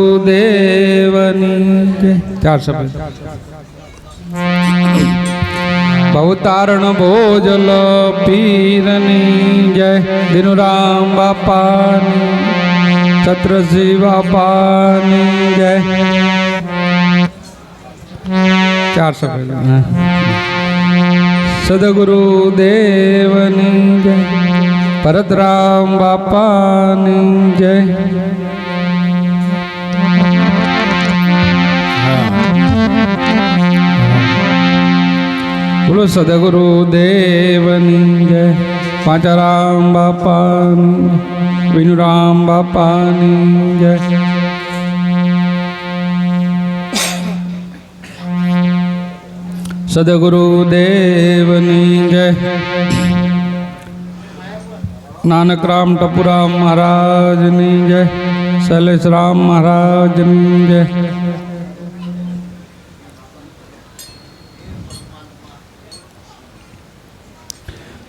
દેવની. ચાર શબ્દ. ભવતારણ ભોજલ પીરની જય. દિનુરામ બાપાની. છત્રશ્રી બાપાની જય. ચાર શબ્દ. સદગુરુ દેવની જય. ભરતરામ બાપાની જય. બોલો સદગુરુ દેવની જય પાંચારામ બાપાની, વિનુરામ બાપાની જય. સદગુરુ દેવની જય નાનકરામ ટપુરામ મહારાજની જય. શૈલેષરામ મહારાજની જય.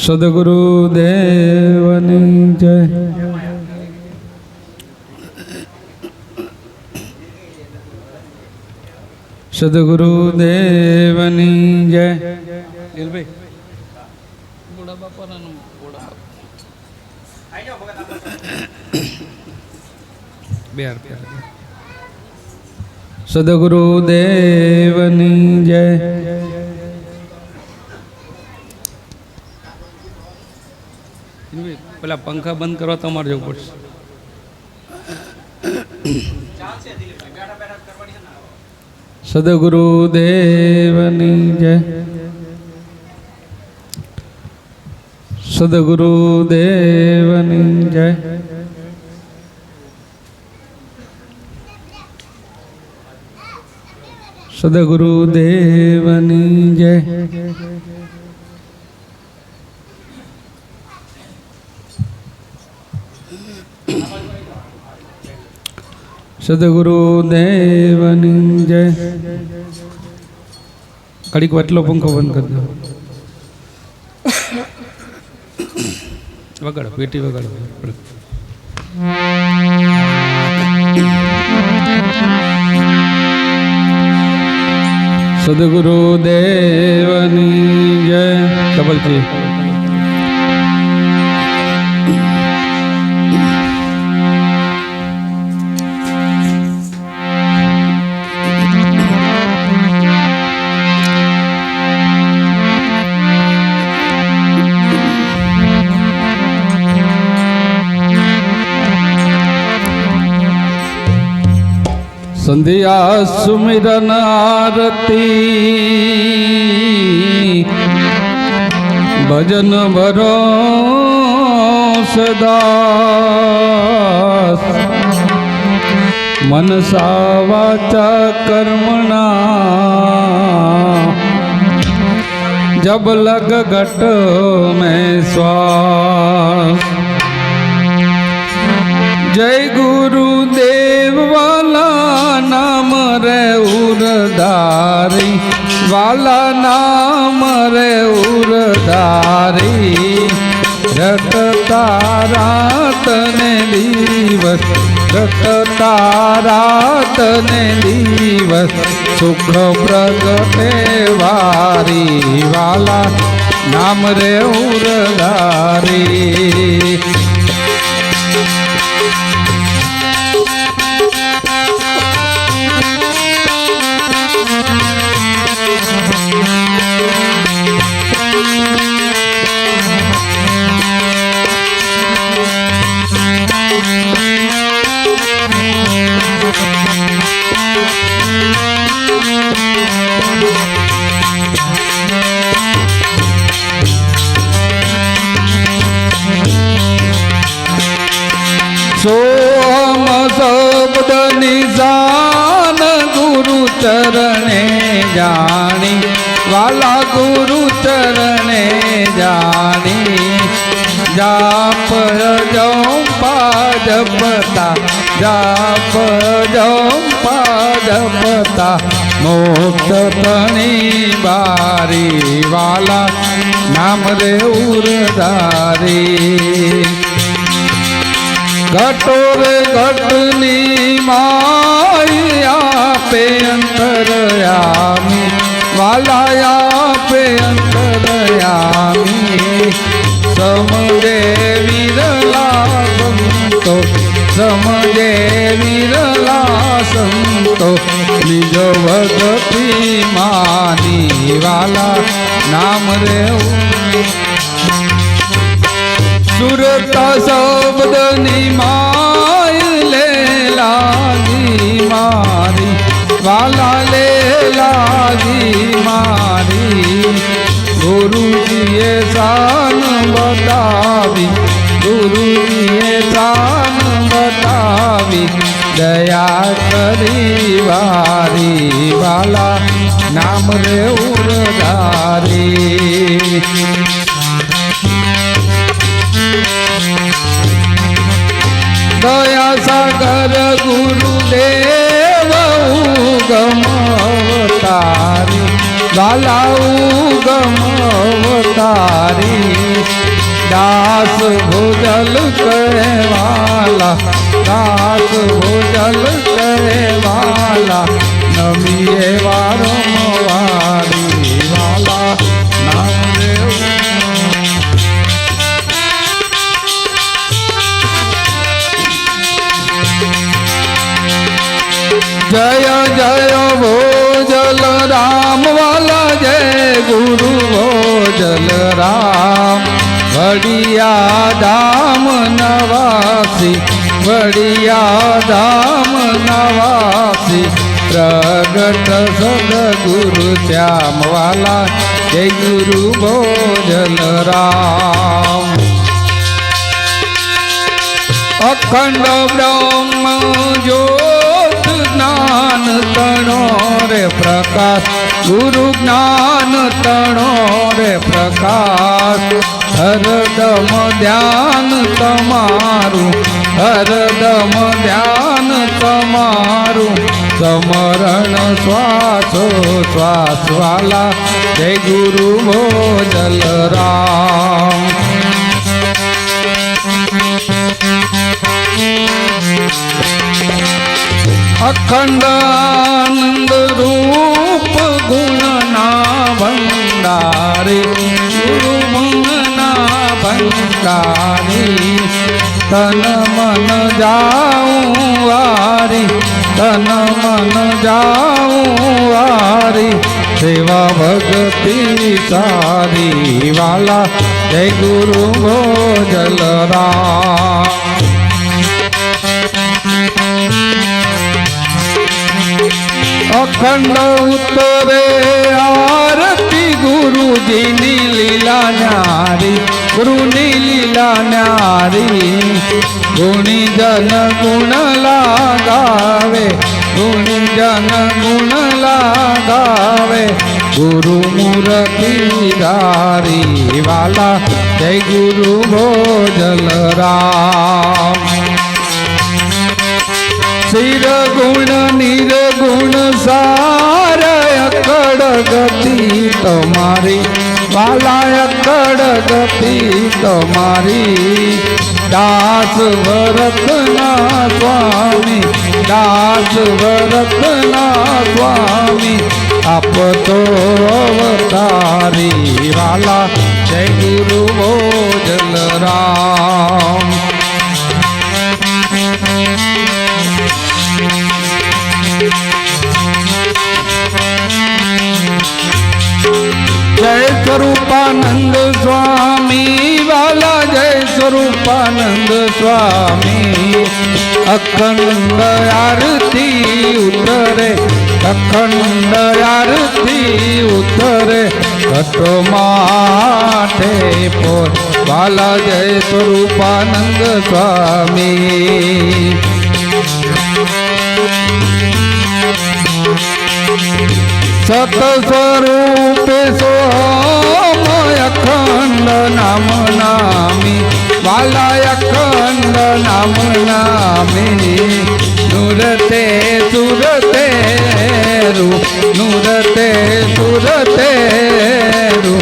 સદગુરુ દેવની જય સદગુરુ દેવની જય સદગુરુ દેવની જય બે સદગુરુ દેવની પેલા પંખા બંધ કરવા તમારે જવું પડશે. સદગુરુ દેવની જય. સદગુરુ દેવની જય. સદગુરુ દેવની જય. સદગુરુ દેવની જય. કડીક વાટલો પંખો બંધ કરી દો. વગાડો, પેટી સદગુરુ દેવની જય. ડબલથી સંધ્યા સુમિરન આરતી ભજન ભરો સદાસ. મનસા વાચા કર્મણા. જબ લગ ઘટ મેં શ્વાસ જય ઉરધારી, વાલા નામ રે ઉરધારી. રત તારા તને દિવસ રત તારા તને દિવસ, સુખ પ્રગટે વારી. વાલા નામ રે ઉરધારી. सोम शब्द निजान गुरु चरणे जाणी वाला गुरु चरणे जाणी जाप जो पादपता जाप जो पादपता મોક્ષ તણી બારી વાલા નામ રે ઉરધારી. ઘટોર ઘટની માયા પે અંતરયામી વાલાયા પે અંતરયામી. સમજે વિરલા સંતો સમજે વિરલા સંતો નિજ ભગતી માની વાલા નામ રે સુરતા શબ્દની માય લે લાગી મારી, વાલા લે લાગી મારી. ગુરુજીએ શાન બતાવી, ગુરુજીએ બતાવી દયા કરી વારી વાલા નામ રે ઉરધારી દયા સાગર ગુરુદેવ ગમતારી વાલા ગમતારી દાસ ભોજલ કહેવાલા દાસ ભોજલ કહેવાલા નમીએ વારમ વારી વાલા, નામ. દેવ જય જય ભોજલ રામ વાલા, જય ગુરુ ભોજલ રામ. ઘડિયા ધામ નવાસી વડિયા ધામ નવાસી પ્રગટ સદગુરુ શ્યામવાલા જય ગુરુ ભોજન રામ અખંડ બ્રહ્મ જ્યોત જ્ઞાન તણો રે પ્રકાશ ગુરુ જ્ઞાન તણો રે પ્રકાશ હરદમ ધ્યાન તમારું, હરદમ ધ્યાન તમારું. સમરણ શ્વાસો શ્વાસ વાલા જય ગુરુ ભોજલ રામ. અખંડ આનંદ રૂપ ગુણના ભંડારી, ગુરુ ભંડારી તન મન જાઉં વારી, તન મન જાઉં વારી, સેવા ભક્તિ સારી વાલા, જય ગુરુ ભોજલ રામ. અખંડ ઉત્તરે આરતી ગુરુજીની લીલા ન્યારી ગુરુની લીલા ન્યારી ગુણી જન ગુણ લાગાવે ગુણી જન ગુણ લાગાવે, ગુરુ મૂર્તિ વાલા, જય ગુરુ ભોજલ રામ. શિર ગુણ નિર્ગુણ સાર, અકડ ગતિ તમારી. વાલા અકડ ગતિ તમારી દાસ વરતના સ્વામી, દાસ વરતના સ્વામી, આપ તો અવતારી વાલા, જય ગુરુ ભોજલ રામ. સ્વરૂપાનંદ સ્વામી, વાલા જય સ્વરૂપાનંદ સ્વામી. અખંડ આરતી ઉતરે, અખંડ આરતી ઉતરે, ઘટો માઠે પોર. વાલા જય સ્વરૂપાનંદ સ્વામી. સત સ્વરૂપે સોહમ અખંડ નામ નામી વાલા અખંડ નામ નામી નુરતે સુરતે રૂ નુરતે સુરતે રૂ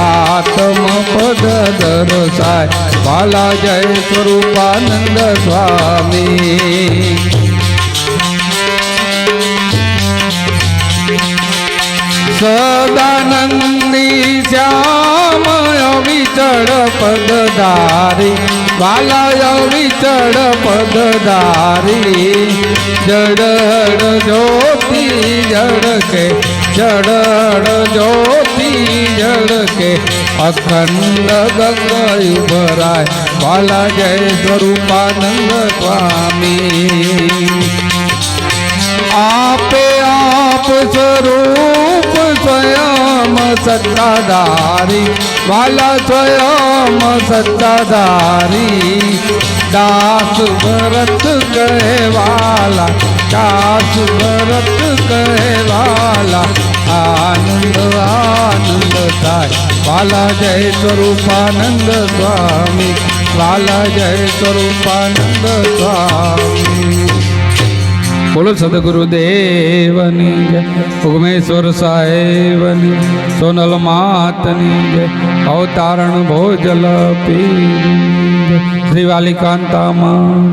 આત્મ પદ દરસાય વાલા જય સ્વરૂપાનંદ સદાનંદી શ્યામ વિચળ પદધારી વાલા વિચળ પદધારી જડ જ્યોતિ જડકે જડ જ્યોતિ જડકે, અખંડ ગંગયુ ભરાય વાલા જય સ્વરૂપાનંદ સ્વામી. આપે આપ સ્વરૂપ સત્તાધારી. વાલા સ્વયં સત્તાધારી. દાસ ભરત કહેવાલા દાસ ભરત કહેવાલા આનંદ આનંદ થાય. વાલા જય સ્વરૂપાનંદ સ્વામી. વાલા જય સ્વરૂપાનંદ સ્વામી. બોલો સદગુરુદેવની જય. ઉગમેશ્વર સાહેબની સોનલ માતની જય. અવતારણ ભોજલ પી શ્રી વાલિકાંતામાં